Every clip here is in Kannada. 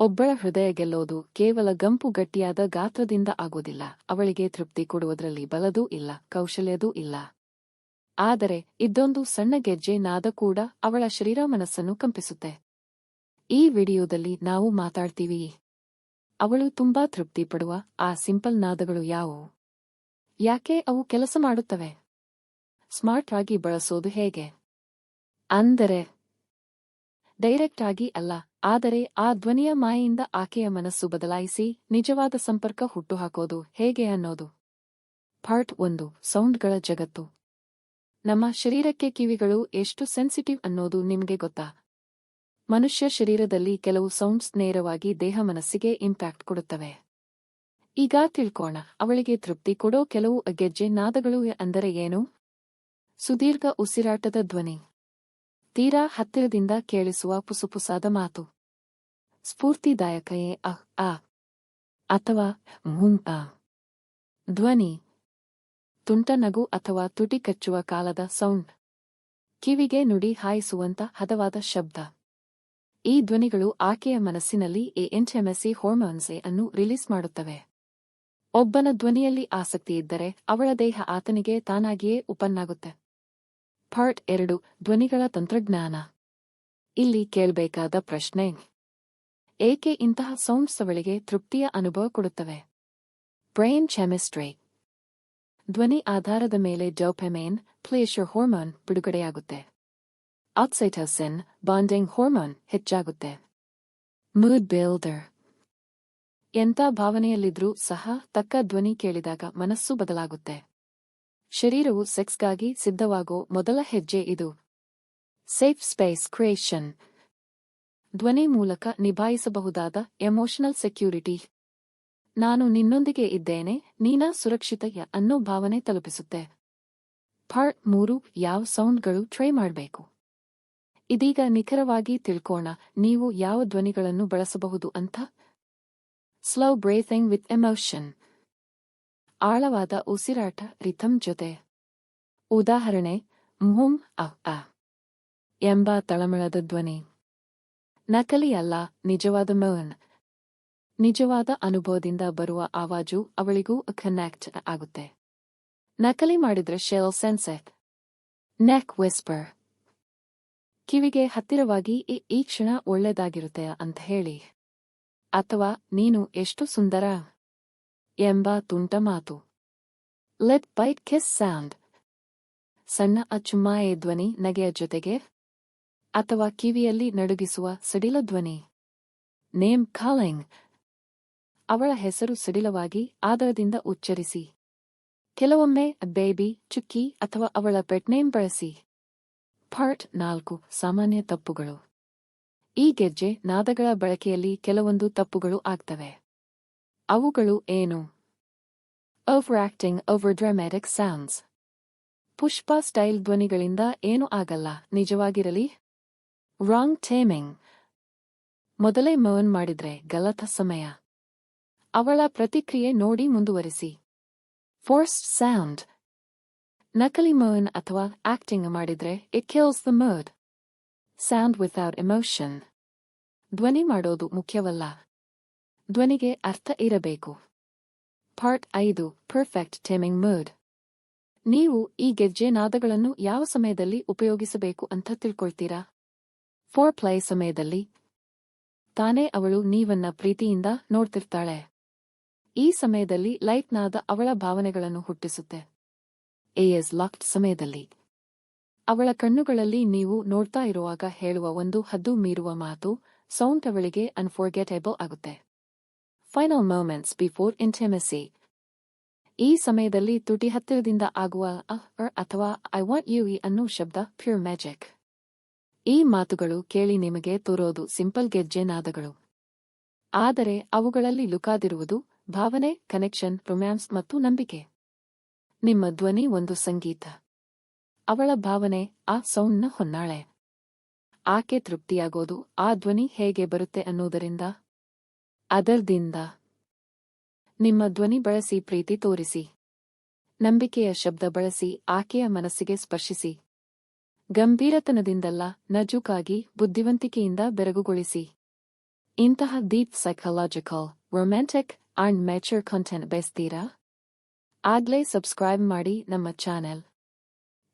ಒಬ್ಬಳ ಹೃದಯ ಗೆಲ್ಲೋದು ಕೇವಲ ಗಂಪು ಗಟ್ಟಿಯಾದ ಗಾತ್ರದಿಂದ ಆಗೋದಿಲ್ಲ. ಅವಳಿಗೆ ತೃಪ್ತಿ ಕೊಡುವುದರಲ್ಲಿ ಬಲದೂ ಇಲ್ಲ, ಕೌಶಲ್ಯದೂ ಇಲ್ಲ. ಆದರೆ ಇದ್ದೊಂದು ಸಣ್ಣ ಗೆಜ್ಜೆ ನಾದ ಕೂಡ ಅವಳ ಶರೀರ ಮನಸ್ಸನ್ನು ಕಂಪಿಸುತ್ತೆ. ಈ ವಿಡಿಯೋದಲ್ಲಿ ನಾವು ಮಾತಾಡ್ತೀವಿ, ಅವಳು ತುಂಬಾ ತೃಪ್ತಿ ಪಡುವ ಆ ಸಿಂಪಲ್ ನಾದಗಳು ಯಾವುವು? ಯಾಕೆ ಅವು ಕೆಲಸ ಮಾಡುತ್ತವೆ? ಸ್ಮಾರ್ಟ್ ಆಗಿ ಬಳಸೋದು ಹೇಗೆ? ಅಂದರೆ ಡೈರೆಕ್ಟ್ ಆಗಿ ಅಲ್ಲ ಆದರೆ ಆ ಧ್ವನಿಯ ಮಾಯೆಯಿಂದ ಆಕೆಯ ಮನಸ್ಸು ಬದಲಾಯಿಸಿ ನಿಜವಾದ ಸಂಪರ್ಕ ಹುಟ್ಟುಹಾಕೋದು ಹೇಗೆ ಅನ್ನೋದು. ಪಾರ್ಟ್ ಒಂದು, ಸೌಂಡ್ಗಳ ಜಗತ್ತು. ನಮ್ಮ ಶರೀರಕ್ಕೆ ಕಿವಿಗಳು ಎಷ್ಟು ಸೆನ್ಸಿಟಿವ್ ಅನ್ನೋದು ನಿಮಗೆ ಗೊತ್ತಾ? ಮನುಷ್ಯ ಶರೀರದಲ್ಲಿ ಕೆಲವು ಸೌಂಡ್ಸ್ ನೇರವಾಗಿ ದೇಹ ಮನಸ್ಸಿಗೆ ಇಂಪ್ಯಾಕ್ಟ್ ಕೊಡುತ್ತವೆ. ಈಗ ತಿಳ್ಕೋಣ, ಅವಳಿಗೆ ತೃಪ್ತಿ ಕೊಡೋ ಕೆಲವು ಅಗೆಜ್ಜೆ ನಾದಗಳು ಅಂದರೆ ಏನು? ಸುದೀರ್ಘ ಉಸಿರಾಟದ ಧ್ವನಿ. ತೀರಾ ಹತ್ತಿರದಿಂದ ಕೇಳಿಸುವ ಪುಸುಪುಸಾದ ಮಾತು. ಸ್ಫೂರ್ತಿದಾಯಕಯೇ ಅಹ್ ಆ, ಅಥವಾ ಮುಂ ಆ, ಧ್ವನಿ, ತುಂಟ ನಗು ಅಥವಾ ತುಟಿ ಕಚ್ಚುವ ಕಾಲದ ಸೌಂಡ್, ಕಿವಿಗೆ ನುಡಿ ಹಾಯಿಸುವಂತ ಹದವಾದ ಶಬ್ದ. ಈ ಧ್ವನಿಗಳು ಆಕೆಯ ಮನಸ್ಸಿನಲ್ಲಿ ಎ ಎಂಟೆಮೆಸಿ ಹೋರ್ಮೋನ್ಸೆ ಅನ್ನು ರಿಲೀಸ್ ಮಾಡುತ್ತವೆ. ಒಬ್ಬನ ಧ್ವನಿಯಲ್ಲಿ ಆಸಕ್ತಿ ಇದ್ದರೆ ಅವಳ ದೇಹ ಆತನಿಗೆ ತಾನಾಗಿಯೇ ಉಪನ್ನಾಗುತ್ತೆ. ಪಾರ್ಟ್ ಎರಡು, ಧ್ವನಿಗಳ ತಂತ್ರಜ್ಞಾನ. ಇಲ್ಲಿ ಕೇಳಬೇಕಾದ ಪ್ರಶ್ನೆ ಏಕೆ ಇಂತಹ ಸೌಂಡ್ಸ್ ಅವಳಿಗೆ ತೃಪ್ತಿಯ ಅನುಭವ ಕೊಡುತ್ತವೆ? ಬ್ರೈನ್ ಕೆಮಿಸ್ಟ್ರಿ ಧ್ವನಿ ಆಧಾರದ ಮೇಲೆ ಡೋಪೆಮೇನ್ ಪ್ಲೇಷರ್ ಹಾರ್ಮೋನ್ ಬಿಡುಗಡೆಯಾಗುತ್ತೆ. ಆಕ್ಸೈಟೋಸಿನ್ ಬಾಂಡಿಂಗ್ ಹಾರ್ಮೋನ್ ಹೆಚ್ಚಾಗುತ್ತೆ. ಮೂಡ್ ಬಿಲ್ಡರ್ ಎಂಥ ಭಾವನೆಯಲ್ಲಿದ್ರೂ ಸಹ ತಕ್ಕ ಧ್ವನಿ ಕೇಳಿದಾಗ ಮನಸ್ಸು ಬದಲಾಗುತ್ತೆ. ಶರೀರವು ಸೆಕ್ಸ್ಗಾಗಿ ಸಿದ್ಧವಾಗೋ ಮೊದಲ ಹೆಜ್ಜೆ ಇದು. ಸೇಫ್ ಸ್ಪೇಸ್ ಕ್ರಿಯೇಷನ್ ಧ್ವನಿ ಮೂಲಕ ನಿಭಾಯಿಸಬಹುದಾದ ಎಮೋಷನಲ್ ಸೆಕ್ಯೂರಿಟಿ ನಾನು ನಿನ್ನೊಂದಿಗೆ ಇದ್ದೇನೆ, ನೀನಾ ಸುರಕ್ಷಿತಯ ಅನ್ನೋ ಭಾವನೆ ತಲುಪಿಸುತ್ತೆ. ಪಾರ್ಟ್ ಮೂರು, ಯಾವ ಸೌಂಡ್ಗಳು ಟ್ರೈ ಮಾಡಬೇಕು? ಇದೀಗ ನಿಖರವಾಗಿ ತಿಳ್ಕೋಣ, ನೀವು ಯಾವ ಧ್ವನಿಗಳನ್ನು ಬಳಸಬಹುದು ಅಂತ? ಸ್ಲೋ ಬ್ರೇಥಿಂಗ್ ವಿತ್ ಎಮೋಷನ್ ಆಳವಾದ ಉಸಿರಾಟ ರಿಥಮ್ ಜೊತೆ. ಉದಾಹರಣೆ ಮುಹುಂ ಅಹ್ ಎಂಬ ತಳಮಳದ ಧ್ವನಿ. ನಕಲಿ ಅಲ್ಲ, ನಿಜವಾದ ಮೌನ್. ನಿಜವಾದ ಅನುಭವದಿಂದ ಬರುವ ಆವಾಜು ಅವಳಿಗೂ ಕನೆಕ್ಟ್ ಆಗುತ್ತೆ. ನಕಲಿ ಮಾಡಿದ್ರೆ ಶೆಲ್ ಸೆನ್ಸೆಟ್ ನೆಕ್ ವಿಸ್ಪರ್ ಕಿವಿಗೆ ಹತ್ತಿರವಾಗಿ ಈ ಕ್ಷಣ ಒಳ್ಳೆದಾಗಿರುತ್ತೆ ಅಂತ ಹೇಳಿ. ಅಥವಾ ನೀನು ಎಷ್ಟು ಸುಂದರ? ಎಂಬ ತುಂಟ ಮಾತು. ಲೆಟ್ ಬೈಟ್ ಕಿಸ್ ಸೌಂಡ್ ಸಣ್ಣ ಅಚ್ಚುಮಾಯೆ ಧ್ವನಿ ನಗೆಯ ಜೊತೆಗೆ ಅಥವಾ ಕಿವಿಯಲ್ಲಿ ನಡುಗಿಸುವ ಸಡಿಲ ಧ್ವನಿ. Name calling. ಅವಳ ಹೆಸರು ಸಡಿಲವಾಗಿ ಆದರದಿಂದ ಉಚ್ಚರಿಸಿ. ಕೆಲವೊಮ್ಮೆ ಬೇಬಿ, ಚುಕ್ಕಿ ಅಥವಾ ಅವಳ ಪೆಟ್ನೇಮ್ ಬಳಸಿ. ಪಾರ್ಟ್ ನಾಲ್ಕು, ಸಾಮಾನ್ಯ ತಪ್ಪುಗಳು. ಈ ಗೆಜ್ಜೆ ನಾದಗಳ ಬಳಕೆಯಲ್ಲಿ ಕೆಲವೊಂದು ತಪ್ಪುಗಳು ಆಗ್ತವೆ. ಅವುಗಳು ಏನು? Over acting over dramatic sounds Pushpa style ಧ್ವನಿಗಳಿಂದ ಏನೂ ಆಗಲ್ಲ, ನಿಜವಾಗಿರಲಿ? ರಾಂಗ್ ಟೇಮಿಂಗ್ ಮೊದಲೇ ಮೌನ್ ಮಾಡಿದ್ರೆ ಗಲತ ಸಮಯ. ಅವಳ ಪ್ರತಿಕ್ರಿಯೆ ನೋಡಿ ಮುಂದುವರಿಸಿ. ಫೋರ್ಸ್ಡ್ ಸೌಂಡ್ ನಕಲಿ ಮೌನ್ ಅಥವಾ ಆಕ್ಟಿಂಗ್ ಮಾಡಿದ್ರೆ it kills the mood sound without emotion ಧ್ವನಿ ಮಾಡೋದು ಮುಖ್ಯವಲ್ಲ. ಧ್ವನಿಗೆ ಅರ್ಥ ಇರಬೇಕು. ಪಾರ್ಟ್ ಐದು ಪರ್ಫೆಕ್ಟ್ ಟೇಮಿಂಗ್ ಮರ್ಡ್ ನೀವು ಈ ಗೆಜ್ಜೆ ನಾದಗಳನ್ನು ಯಾವ ಸಮಯದಲ್ಲಿ ಉಪಯೋಗಿಸಬೇಕು ಅಂತ ತಿಳ್ಕೊಳ್ತೀರಾ? ಫೋರ್ ಪ್ಲೈ ಸಮಯದಲ್ಲಿ ತಾನೇ ಅವಳು ನೀವನ್ನ ಪ್ರೀತಿಯಿಂದ ನೋಡ್ತಿರ್ತಾಳೆ. ಈ ಸಮಯದಲ್ಲಿ ಲೈಟ್ನಾದ ಅವಳ ಭಾವನೆಗಳನ್ನು ಹುಟ್ಟಿಸುತ್ತೆ. ಎಸ್ ಲಾಕ್ಡ್ ಸಮಯದಲ್ಲಿ. ಅವಳ ಕಣ್ಣುಗಳಲ್ಲಿ ನೀವು ನೋಡ್ತಾ ಇರುವಾಗ ಹೇಳುವ ಒಂದು ಹದ್ದು ಮೀರುವ ಮಾತು ಸೌಂಡ್ ಅವಳಿಗೆ ಅನ್ಫೋರ್ಗೆಟೇಬಲ್ ಆಗುತ್ತೆ. ಫೈನಲ್ ಮೂಮೆಂಟ್ಸ್ ಬಿಫೋರ್ ಇಂಟೆಮೆಸಿ ಈ ಸಮಯದಲ್ಲಿ ತುಟಿ ಹತ್ತಿರದಿಂದ ಆಗುವ ಅಥವಾ ಐ ವಾಂಟ್ ಯು ಇ ಅನ್ನೋ ಶಬ್ದ ಪ್ಯೂರ್ ಮ್ಯಾಜಿಕ್ ಈ ಮಾತುಗಳು ಕೇಳಿ ನಿಮಗೆ ತೋರೋದು ಸಿಂಪಲ್ ಗೆಜ್ಜೆ ನಾದಗಳು ಆದರೆ ಅವುಗಳಲ್ಲಿ ಲುಕಾದಿರುವುದು ಭಾವನೆ, ಕನೆಕ್ಷನ್, ರೊಮ್ಯಾನ್ಸ್ ಮತ್ತು ನಂಬಿಕೆ. ನಿಮ್ಮ ಧ್ವನಿ ಒಂದು ಸಂಗೀತ. ಅವಳ ಭಾವನೆ, ಆ ಸೌಂಡ್ನ ಹೊನ್ನಾಳೆ. ಆಕೆ ತೃಪ್ತಿಯಾಗೋದು ಆ ಧ್ವನಿ ಹೇಗೆ ಬರುತ್ತೆ ಅನ್ನೋದರಿಂದ. ಅದರ್ದಿಂದ. ನಿಮ್ಮ ಧ್ವನಿ ಬಳಸಿ ಪ್ರೀತಿ ತೋರಿಸಿ. ನಂಬಿಕೆಯ ಶಬ್ದ ಬಳಸಿ ಆಕೆಯ ಮನಸ್ಸಿಗೆ ಸ್ಪರ್ಶಿಸಿ. ಗಂಭೀರತನದಿಂದಲ್ಲ ನಜುಕಾಗಿ ಬುದ್ಧಿವಂತಿಕೆಯಿಂದ ಬೆರಗುಗೊಳಿಸಿ. ಇಂತಹ deep psychological, romantic and mature content ಬಯಸ್ತೀರಾ? ಆಗ್ಲೇ ಸಬ್ಸ್ಕ್ರೈಬ್ ಮಾಡಿ ನಮ್ಮ ಚಾನೆಲ್.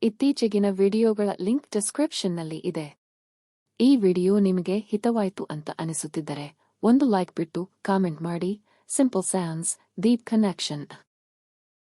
ಇತ್ತೀಚೆಗಿನ ವಿಡಿಯೋಗಳ ಲಿಂಕ್ ಡಿಸ್ಕ್ರಿಪ್ಷನ್ನಲ್ಲಿ ಇದೆ. ಈ ವಿಡಿಯೋ ನಿಮಗೆ ಹಿತವಾಯಿತು ಅಂತ ಅನಿಸುತ್ತಿದ್ದರೆ ಒಂದು ಲೈಕ್ ಬಿಟ್ಟು ಕಾಮೆಂಟ್ ಮಾಡಿ. Simple Sans Deep connection